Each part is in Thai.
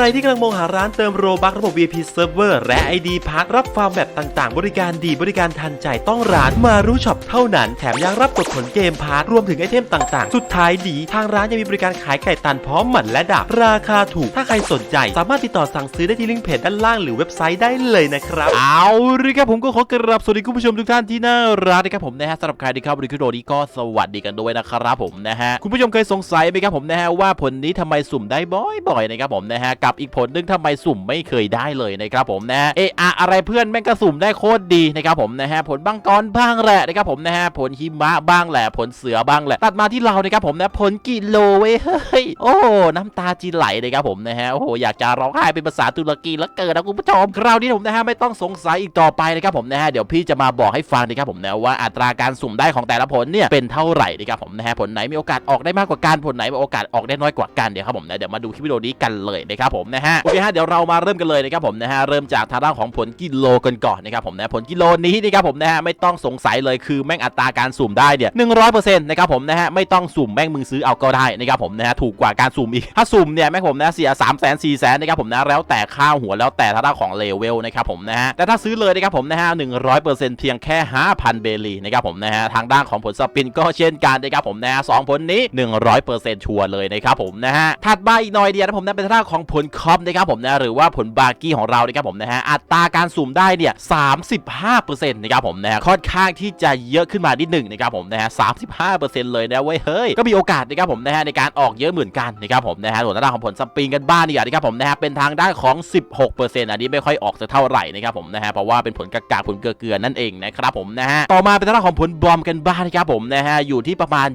รที่กำลังมองหาร้านเติมโรบักระบบ VIP Server และ ID พักรับฟาร์มแบบต่างๆ บริการดีบริการทันใจต้องร้านมารู้ช็อปเท่านั้น แถมยังรับกดผลเกมพาร์ทรวมถึงไอเทมต่างๆ สุดท้ายดี ทางร้านยังมีบริการขายไก่ตันพร้อมหมันและดาบราคาถูก ถ้าใครสนใจ สามารถติดต่อสั่งซื้อได้ที่ลิงก์เพจด้านล่างหรือเว็บไซต์ได้เลยนะครับ เอาละครับผมก็ขอกราบสวัสดีคุณผู้ชมทุกท่านที่น่ารักนะครับผมนะฮะสำหรับใครที่เข้ามาดูคลิปวิดีโอนี้ก็สวัสดีกันด้วยนะครับผมนะฮะคุณผู้ชมเคยสงสัยไหมครับผมนะฮะว่าผลนี้ทำไมสุ่มได้บ่อยๆนะครับผมนะฮะกับอีกผลนึงทำไมสุ่มไม่เคยได้เลยนะครับผมนะฮะเออะอะไรเพื่อนแม่งก็สุ่มได้โคตรดีนะครับผมนะฮะผลบังกรบ้างแหละนะครับผมนะฮะผลหิมะบ้างแหละผลเสือบ้างแหละตัดมาที่เรานะครับผมนะผลกิโลเว้ยเฮ้ยโอ้น้ำตาจีไหลนะครับผมนะฮะโอ้โหอยากจะร้องไห้เป็นภาษาตุรกีแล้วเกินนะคุณผู้ชมคราวนี้ผมนะฮะไม่ต้องสงสัยอีกต่อไปนะครับผมนะฮะเดี๋ยวพี่จะมาบอกให้ฟังนะครับผมนะว่าอัตราการสุ่มได้ของแต่ละผลเนี่ยเป็นเท่าไหร่นะครับผมนะฮะผลไหนมีโอกาสออกได้มากกว่ากันผลไหนมีโอกาสออกได้น้อยกว่ากันเดี๋ยวครับผมนะเดี๋ยวมาดูคลิปวิดีโอนี้กันเลยนะครับผมนะฮะโอเคฮะเดี๋ยวเรามาเริ่มกันเลยนะครับผมนะฮะเริ่มจากทางด้านของผลกิโลกันก่อนนะครับผมนะผลกิโลนี้นะครับผมนะฮะไม่ต้องสงสัยเลยคือแม่งอัตราการสุ่มได้เนี่ยหนึ่งร้อยเปอร์เซ็นต์นะครับผมนะฮะไม่ต้องสุ่มแม่งมึงซื้อเอาก็ได้นะครับผมนะฮะถูกกว่าการสุ่มอีกถ้าสุ่มเนี่ยแม่งผมนะเสียสามแสนสี่แสนนะครับผมนะแล้วแต่ค่าหัวแล้วแต่ทางด้านของเลเวลนะครับผมนะฮะแต่ถ้าซื้อเลยนะครับผมนะฮะหนึ่งร้อยเปอร์เซ็นต์เพียงแค่ห้าพันเบลีนะครับผมนะฮะทางด้านของผลสปินก็เช่นกันนะครับผมนะฮะสองผลนี้หนึ่งร้อยเปอร์เซ็นต์ชัวร์เลยนะครับผมนะฮะถัดมาอีกหน่อยเดียวนะผมนะเป็นทางด้านของผลคอมนะครับผมนะหรือว่าผลบาร์กี้ของเรานะครับผมนะฮะอัตราการสุ่มได้เนี่ยสามสิบห้าเปอร์เซ็นต์นะครับผมนะฮะค่อนข้างที่จะเยอะขึ้นมานิดหนึ่งนะครับผมนะฮะสามสิบห้าเปอร์เซ็นต์เลยนะเว้ยเฮ้ยก็มีโอกาสนะครับผมนะฮะในการออกเยอะเหมือนกันนะครับผมนะฮะส่วนทางด้านของผลสปริงกันบ้างดีกว่านะครับผมนะฮะเป็นทางด้านของ 16%อันนี้ไม่ค่อยออกสักเท่าไหร่นะครับผมนะฮะเพราะว่าเป็นผลกากาผลเกลือนั่นเองนะครับผมนะฮะต่อมาเป็นทางด้านของผลบอมกันบ้างนะครับผมนะฮะอยู่ที่ประมาณ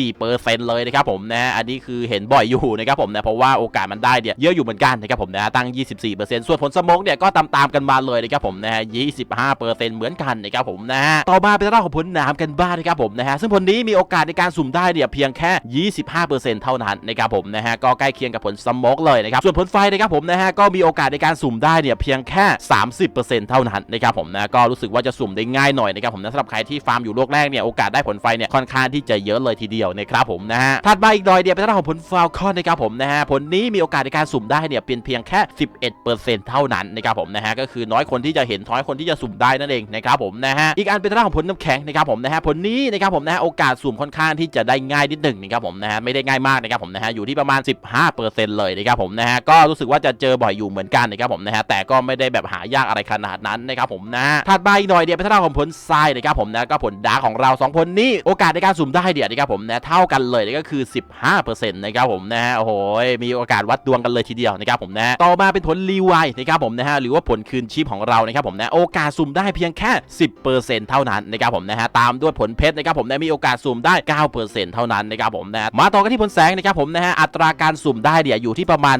24%เลยนะครับผมนะฮะอันนี้คือเห็นบ่อยอยู่นะครับผมนะเพราะว่าโอกาสมันได้เนี่ยเยอะอยู่เหมือนกันนะครับผมนะฮะตั้ง 24%ส่วนผลสโมกเนี่ยก็ตามๆกันมาเลยนะครับผมนะฮะ 25%เหมือนกันนะครับผมนะฮะต่อมาเป็นทางด้านของผลน้ำกันบ้างนะครับผมนะฮะซึ่งผลนี้มีโอกาสในการสุ่มได้เนี่ยเพียงแค่ 25%เท่านั้นนะครับผมนะฮะก็ใกล้เคียงกับผลสโมกเลยนะครับส่วนผลไฟนะครับผมนะฮะก็มีโอกาสในการสุ่มได้เนี่ยเพียงแค่ 30%เท่านั้นนะครับผมนะก็รู้สึกว่าจะสุ่มได้ง่ายหน่อยนะครับผมนะสำหรับใครที่ฟาร์มอยู่โลกแรกเนี่ยโอกาสได้ผลไฟเนี่ยค่อนข้างที่จะเยอะเลยทีเดียวนะครับผมนะฮะถัดมาอีกหน่อยเดียวเป็นทางด้านของผลฟาวคอนนะครับผมนะฮะผลนี้มีโอกาสในการสุ่มได้เนี่ยเป็นเพียงแค่ 11%เท่านั้นนะครับผมนะฮะก็คือน้อยคนที่จะเห็นน้อยคนที่จะสุ่มได้นั่นเองนะครับผมนะฮะอีกอันเป็นทางด้าของผลน้ำแข็งนะครับผมนะฮะผลนี้นะครับผมนะฮะโอกาสสุ่มค่อนข้างที่จะได้ง่ายนิดหนึ่งนะครับผมนะฮะไม่ได้ง่ายมากนะครับผมนะฮะอยู่ที่ประมาณ 15%เลยนะครับผมนะฮะก็รู้สึกว่าจะเจอบ่อยอยู่เหมือนกันนะครับผมนะฮะแต่ก็ไม่ได้แบบหายากอะไรขนาดนั้นนะครับผมนะถัดมาอีกหน่อยเดียวเป็นทางด้าของผลทรายนะครับผมนะก็ผลดาของเราสองผลนี้โอกาสในการสุ่มได้เดียวนะครับผมนะเท่ากันเลยก็คือ 15%นะครับผมนะฮะโอ้โหมีโอกาสวัดดวงกันเลยทีเดียวนะครับผมนะต่อมาเป็นผลรีไวนะครับผมนะฮะหรือว่าผลคืนชีพของเรานะครับผมนะโอกาสสุ่มได้เพียงแค่ 10%เท่านั้นนะครับผมนะฮะตามด้วยผลเพชรนะครับผมนะมีโอกาสสุ่มได้ 9%เท่านั้นนะครับผมนะมาต่อกันที่ผลแสงนะครับผมนะฮะอัตราการสุ่มได้เนี่ยอยู่ที่ประมาณ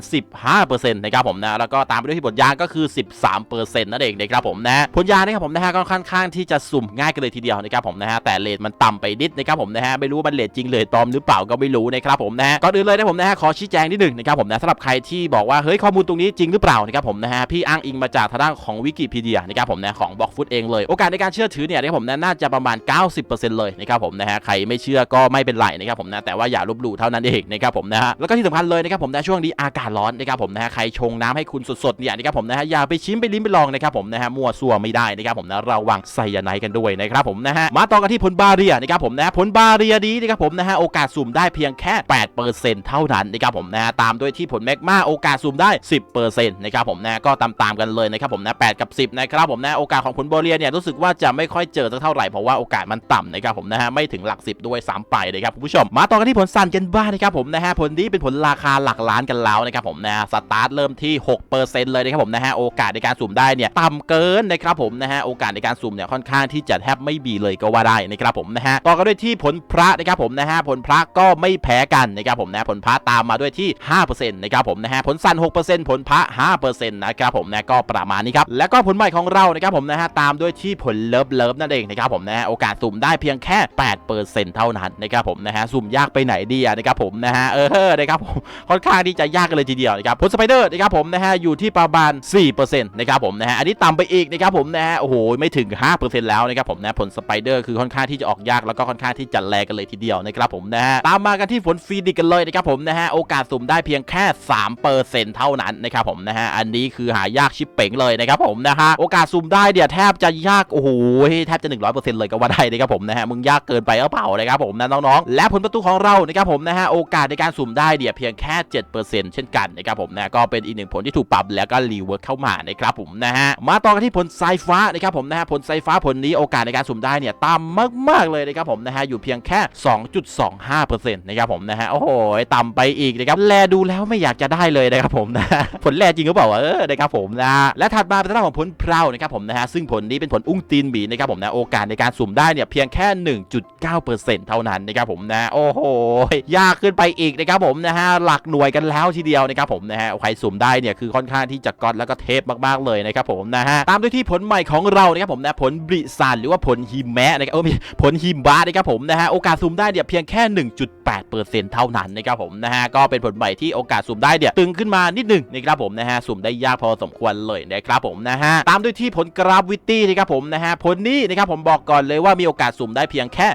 15%นะครับผมนะแล้วก็ตามไปด้วยที่ผลยางก็คือ 13%นั่นเองนะครับผมนะผลยางนะครับผมนะฮะก็ค่อนข้างที่จะสุ่มง่ายกันเลยทีเดียวนะครับผมนะฮะแต่เลทมันต่ำไปนิดนะครับผมนะฮะไม่รู้ว่ามันเลทจริงเลทปลอมหรือเปล่าก็ไม่รู้นะครับผมนะฮะก่อนอื่นเลยนะผมนะฮะขอชี้แจงนิดหนึ่งนะครับผมนะสำหรับใครที่บอกว่าเฮ้ยข้อมูลตรงนี้จริงหรือเปล่านะครับผมนะฮะพี่อ้างอิงมาจากทางด้านของวิกิพีเดียนะครับผมนะของบล็อกฟุตเองเลย โอกาสในการเชื่อถือเนี่ยนะครับผมนะน่าจะประมาณ 90%เลยนะครับผมนะฮะใครไม่เชื่อก็ไม่เป็นไรนะครับผมนะแต่ว่าอย่าลบหลู่เท่านั้นเองนะครับผมนะฮะแล้วก็ที่สำคัญเลยนะครับผมนะช่วงนี้อากาศร้อนนะครับผมนะฮะใครชงน้ำให้คุณสดๆเนี่ยนะครับผมนะฮะอย่าไปชิมไปลิ้มไปลองนะครับผมนะฮะมั่วซั่วไม่ได้นะครับผมนะระวังไซยาไนกันด้วยนะครับผมนะฮะมาต่อกันที่ผลบาเรียนะครับผมนะผลบาเรียดีนะครับผมนะฮะโอกาสสุ่มได้เพียงแค่8%เท่านั้นนะครับผมนะฮะตามด้วยที่ผลแมกมาโอโอกาสสุ่มได้ 10%นะครับผมนะก็ตามๆกันเลยนะครับผมนะ8กับ 10นะครับผมนะโอกาสของผลบเรียเนี่ยรู้สึกว่าจะไม่ค่อยเจอสักเท่าไหร่เพราะว่าโอกาสมันต่ำนะครับผมนะฮะไม่ถึงหลัก 10 ด้วยซ้ำไปนะครับคุณผู้ชม มาต่อกันที่ผลซันกันบ้างนะครับผมนะฮะผลนี้เป็นผลราคาหลักล้านกันแล้วนะครับผมนะสตาร์ทเริ่มที่6%เลยนะครับผมนะฮะโอกาสในการสุ่มได้เนี่ยต่ำเกินนะครับผมนะฮะโอกาสในการสุ่มเนี่ยค่อนข้างที่จะแทบไม่มีเลยก็ว่าได้นะครับผมนะฮะต่อกันด้วยที่ผลพระนะครับผมนะฮะผลพระก็ไม่แพ้กันนะครับผมนะผลพระตามมาด้วยที่5%นะครับผมนะฮะผลซัน 6%ผลพระ 5%นะครับผมนะก็ประมาณนี้ครับ แล้วก็ผลใหม่ของเรานะครับผมนะฮะตามด้วยที่ผลเลิฟเลิฟนั่นเองนะครับผมนะฮะโอกาสสุ่มได้เพียงแค่ 8%เท่านั้นนะครับผมนะฮะสุ่มยากไปไหนดีนะครับผมนะฮะเออนะครับผมค่อนข้างที่จะยากกันเลยทีเดียวนะครับผลสไปเดอร์นะครับผมนะฮะอยู่ที่ประมาณ 4%นะครับผมนะฮะอันนี้ต่ำไปอีกนะครับผมนะฮะโอ้โหไม่ถึง 5%แล้วนะครับผมนะผลสไปเดอร์คือค่อนข้างที่จะออกยากแล้วก็ค่อนข้างที่จะแรงกันเลยทีเดียวนะครับผมนะฮะตามมากันที่ผลฟีดิกกันเลยนะครับผมนะฮะโอกาสสุ่มได้เพียงแค่3% 10%เท่านั้นนะครับผมนะฮะอันนี้คือหายากชิปเป๋งเลยนะครับผมนะฮะโอกาสสุ่มได้เนี่ยแทบจะยากโอ้โหแทบจะ 100%เลยก็ว่าได้นะครับผมนะฮะมึงยากเกินไปหรือเปล่านะครับผมนะน้องๆและผลประตูของเรานะครับผมนะฮะโอกาสในการสุ่มได้เนี่ยเพียงแค่ 7%เช่นกันนะครับผมนะก็เป็นอีกหนึ่งผลที่ถูกปรับแล้วก็รีเวิร์กเข้ามานะครับผมนะฮะมาต่อกันที่ผลสายฟ้านะครับผมนะฮะผลสายฟ้าผลนี้โอกาสในการสุ่มได้เนี่ยต่ำมาก ๆ เลยนะครับผมนะฮะอยู่เพียงแค่ 2.25%นะครับผมนะฮะโอ้โหต่ำไปอีกนะครับแลดูแล้วไม่อยากจะได้เลยยนะครับผมนะผลแลจริงหรือเปล่าเออนะครับผมนะและถัดมาเป็นทางด้านของผลเพลานะครับผมนะฮะซึ่งผลนี้เป็นผลอุ้งตีนหมีนะครับผมนะโอกาสในการสุ่มได้เนี่ยเพียงแค่ 1.9%เท่านั้นนะครับผมนะโอ้โหยากขึ้นไปอีกนะครับผมนะฮะหลักหน่วยกันแล้วทีเดียวนะครับผมนะฮะใครสุ่มได้เนี่ยคือค่อนข้างที่จะก๊อตแล้วก็เทพมากๆเลยนะครับผมนะฮะตามด้วยที่ผลใหม่ของเรานะครับผมนะผลบริซานหรือว่าผลฮิแมะนะครับเออผลฮิมบานะครับผมนะฮะโอกาสสุ่มได้เนี่ยเพียงแค่ 1.8%เท่านั้นนะครับผมนะฮะก็เป็นผลใหม่ที่โอกาสสุ่มได้เนี่ยตึงขึ้นมานิดหนึ่งนะครับผมนะฮะสุ่มได้ยากพอสมควรเลยนะครับผมนะฮะตามด้วยที่ผลกราฟวิตตี้นะครับผมนะฮะผลนี้นะครับผมบอกก่อนเลยว่ามีโอกาสสุ่มได้เพียงแค่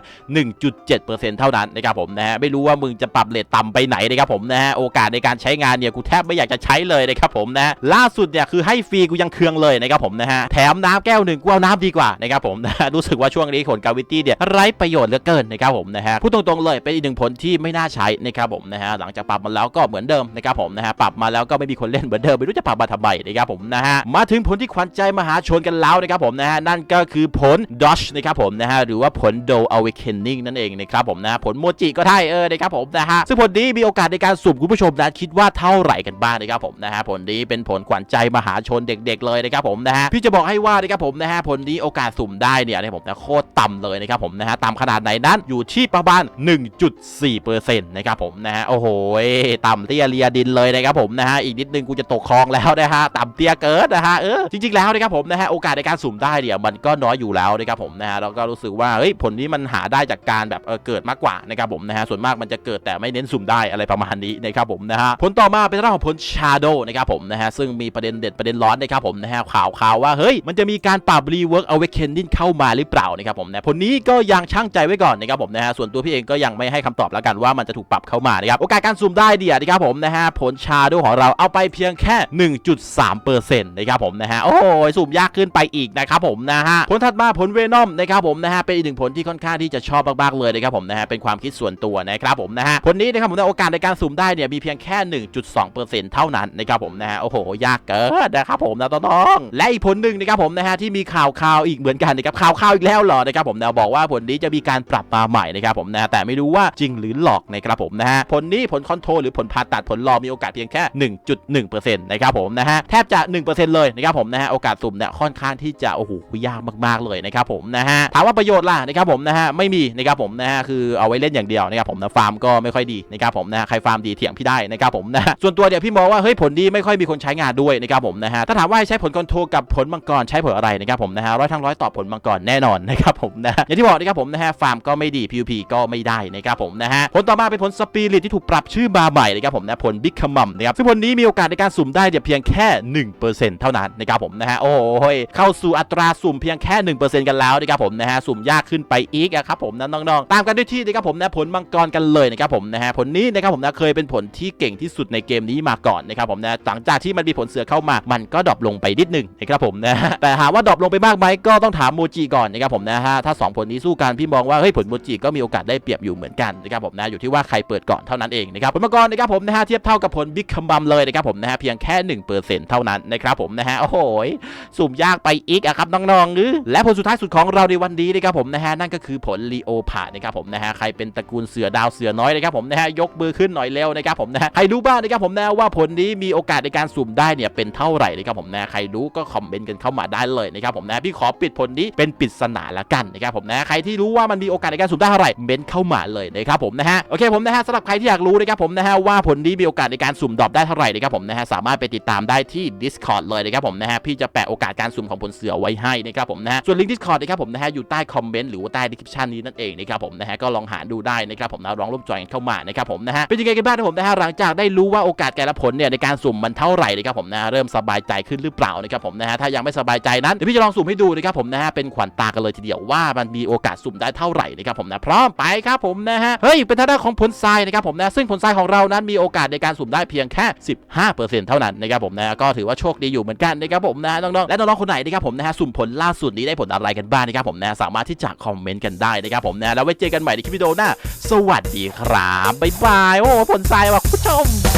1.7%เท่านั้นนะครับผมนะฮะไม่รู้ว่ามึงจะปรับเลทต่ำไปไหนนะครับผมนะฮะโอกาสในการใช้งานเนี่ยกูแทบไม่อยากจะใช้เลยนะครับผมนะล่าสุดเนี่ยคือให้ฟรีกูยังเคืองเลยนะครับผมนะฮะแถมน้ำแก้วหนึ่งกูเอาน้ำดีกว่านะครับผมนะฮะรู้สึกว่าช่วงนี้ผลกราฟวิตตี้เนี่ยไร้ประโยชน์เหลือเกินนะครับผมนะฮะพูดตรงๆเลยเป็นอีกหนึ่งผลที่ไม่น่าใช้นะครับผมนะฮะหลังจากปรับมาแล้วก็เหมือนเดิมนะครับผมนะฮะปรับมาแล้วก็ไม่มีคนเล่นเหมือนเดิมไม่รู้จะปรับมาทำไมนะครับผมนะฮะมาถึงผลที่ขวัญใจมหาชนกันแล้วนะครับผมนะฮะนั่นก็คือผล Dodge นะครับผมนะฮะหรือว่าผล d o Awakening นั่นเองนะครับผมนะผลโมจิก็ได้เออนะครับผมนะฮะซึ่งผลนี้มีโอกาสในการสุ่มคุณผู้ชมนะคิดว่าเท่าไหร่กันบ้างนะครับผมนะฮะผลนี้เป็นผลขวัญใจมหาชนเด็ก ๆ เลยนะครับผมนะฮะพี่จะบอกให้ว่านะครับผมนะฮะผลนี้โอกาสสุ่มได้เนี่ยนะผมนะโคตรต่ำเลยนะครับผมนะฮะต่ำขนาดไหนนั้นอยู่ที่ประมาณ 1.4%นะครับผมนะฮะโอ้โหต่ำเตี้ยเลียดินเลยนะครับครับผมนะฮะอีกนิดนึงกูจะตกคลองแล้วนะฮะต่ำเตี้ยเกินนะฮะเออจริงๆแล้วนะครับผมนะฮะโอกาสในการสุ่มได้เนี่ยมันก็น้อยอยู่แล้วนะครับผมนะฮะเราก็รู้สึกว่าเฮ้ยผลนี้มันหาได้จากการแบบเออเกิดมากกว่านะครับผมนะฮะส่วนมากมันจะเกิดแต่ไม่เน้นสุ่มได้อะไรประมาณนี้นะครับผมนะฮะผลต่อมาเป็นเรื่องของผลชาโดนะครับผมนะฮะซึ่งมีประเด็นเด็ดประเด็นร้อนนะครับผมนะฮะข่าวข่าวว่าเฮ้ยมันจะมีการปรับรีเวิร์กเอาเวกเคนดินเข้ามาหรือเปล่านะครับผมนะผลนี้ก็ยังช่างใจไว้ก่อนนะครับผมนะฮะส่วนตัวพี่เองก็ยังไม่ให้คำตอบแล้วกันว่ามันจะถูกปรับเข้ามานะครับโอกาสการสุ่มได้เดียนะครับผมนะฮะผลชาโดของเราเอาไปเพียงแค่ 1.3%นะครับผมนะฮะ โอ้โหสุ่มยากขึ้นไปอีกนะครับผมนะฮะ ผลถัดมาผลเวนอมนะครับผมนะฮะ เป็นอีกหนึ่งผลที่ค่อนข้างที่จะชอบมากๆเลยนะครับผมนะฮะ เป็นความคิดส่วนตัวนะครับผมนะฮะ ผลนี้นะครับผมในโอกาสในการสุ่มได้เนี่ยมีเพียงแค่ 1.2%เท่านั้นนะครับผมนะฮะ โอ้โห ยากเกินนะครับผมนะน้องและอีกผลหนึ่งนะครับผมนะฮะที่มีข่าวข่าวอีกเหมือนกันนะครับข่าวข่าวอีกแล้วเหรอนะครับผมนะบอกว่าผลนี้จะมีการปรับมาใหม่นะครับผมนะแต่ไม่รู้ว่าจริงหรือหลอกนะครับผมนะฮะผลนี้ผลคอนโทรลหรือผลผ่าตัดผลรอมีโอกาสเพียงแค่ 1.1%นะครับผมนะฮะแทบจะ 1%เลยนะครับผมนะฮะโอกาสสุ่มเนี่ยค่อนข้างที่จะโอ้โหยากมากๆเลยนะครับผมนะฮะถามว่าประโยชน์ล่ะนะครับผมนะฮะไม่มีนะครับผมนะฮะคือเอาไว้เล่นอย่างเดียวนะครับผมนะฟาร์มก็ไม่ค่อยดีนะครับผมนะฮะใครฟาร์มดีเถียงพี่ได้นะครับผมนะส่วนตัวเนี่ยวพี่มองว่าเฮ้ยผลดีไม่ค่อยมีคนใช้งานด้วยนะครับผมนะฮะถ้าถามว่าใช้ผลคอนโทรลกับผลมังกรใช้ผลอะไรนะครับผมนะฮะร้อยทั้งร้อยตอบผลมังกรแน่นอนนะครับผมนะอย่างที่บอกนะครับผมนะฮะฟาร์มก็ไม่ดี PVP ก็ไม่ได้นะครับผมนะฮะผลต่อมาเป็นผลสปิริตที่ถูกปรับชื่อมาใหม่นะครับผมนะผลบิ๊กขมัมนะครับซึ่งผลนี้มีโอกาสในการสุ่มได้เนี่ยเพียงแค่ 1%เท่านั้นนะครับผมนะฮะโอ้ยเข้าสู่อัตราสุ่มเพียงแค่ 1%กันแล้วนะครับผมนะฮะสุ่มยากขึ้นไปอีกอะครับผมนะน้องๆตามกันด้วยที่นะครับผมนะผลมังกรกันเลยนะครับผมนะฮะผลนี้นะครับผมนะเคยเป็นผลที่เก่งที่สุดในเกมนี้มาก่อนนะครับผมนะหลังจากที่มันมีผลเสือเข้ามามันก็ดรอปลงไปนิดหนึงนะครับผมนะฮะแต่หากว่าดรอปลงไปมากไหมก็ต้องถามโมจิก่อนนะครับผมนะฮะถ้าสองผลนี้สู้กันพี่มองว่าเฮ้ยผลโมจิก็มีโอกาสได้เปรียบอยู่เหมือนกันนะครับผมนะอยู่ที่ว่าใครเปิดก่อนเท่านั้นเองนะครับผลมังกรนะครับผมนะฮะเทียบเท่ากับผลบิ๊กคัมบัมเลยนะครับผมนะฮะเพียงแค่ 1%เท่านั้นนะครับผมนะฮะโอ้โหสุ่มยากไปอีกอะครับน้องๆหรือและผลสุดท้ายสุดของเราในวันนี้นะครับผมนะฮะนั่นก็คือผลลีโอพาดนะครับผมนะฮะใครเป็นตระกูลเสือดาวเสือน้อยนะครับผมนะฮะยกมือขึ้นหน่อยเร็วนะครับผมนะฮะใครรู้บ้างนะครับผมนะว่าผลนี้มีโอกาสในการสุ่มได้เนี่ยเป็นเท่าไหร่นะครับผมนะใครรู้ก็คอมเมนต์กันเข้ามาได้เลยนะครับผมนะพี่ขอปิดผลนี้เป็นปริศนาละกันนะครับผมนะใครที่รู้ว่ามันมีโอกาสในการสุ่มได้เท่าไหร่เมนต์เข้ามาเลยนะครับผมนะฮะโอเคผมนะฮะสำหรับใครที่อยากรู้นะครับผมนะฮะว่าผลนี้มีโอกาสในการสุ่มดรอปได้เท่าไหร่นะครับผมนะฮะสามารถไปติดตามได้ที่ Discord เลยนะครับผมนะฮะพี่จะแปะโอกาสการสุ่มของผลเสือไว้ให้นะครับผมนะฮะส่วนลิงก์ Discord นะครับผมนะฮะอยู่ใต้คอมเมนต์หรือว่าใต้ description นี้นั่นเองนะครับผมนะฮะก็ลองหาดูได้นะครับผมนะลองร่วมจอยกันเข้ามานะครับผมนะฮะเป็นยังไงกันบ้างนะผมนะฮะหลังจากได้รู้ว่าโอกาสแต่ละผลเนี่ยในการสุ่มมันเท่าไหร่นะครับผมนะฮะเริ่มสบายใจขึ้นหรือเปล่านะครับผมนะฮะถ้ายังไม่สบายใจนั้นเดี๋ยวพี่จะลองสุ่มให้ดูนะครับผมนะฮะเป็นขวัญตากันเลยทีเดียวว่ามันมีโอกาสสุ่มได้เท่าไหร่นะครับผมนะพร้อมไปครับผมนะฮะเฮ้ยเป็นทางด้านของผลทรายนะครับผมนะซึ่งผลทรายของเรานั้นมีโอกาสในการสุ่มได้เพียงแค่ 15%เท่านั้นนะครับผมนะก็ถือว่าโชคดีอยู่เหมือนกันนะครับผมนะน้องๆและน้องๆคนไหนนะครับผมนะฮะสุ่มผลล่าสุดนี้ได้ผลอะไรกันบ้างนะครับผมนะสามารถที่จะคอมเมนต์กันได้นะครับผมนะแล้วไว้เจอกันใหม่ในคลิปวิดีโอหน้าสวัสดีครับบ๊ายบายโอ้ผลทรายว่ะคุณผู้ชม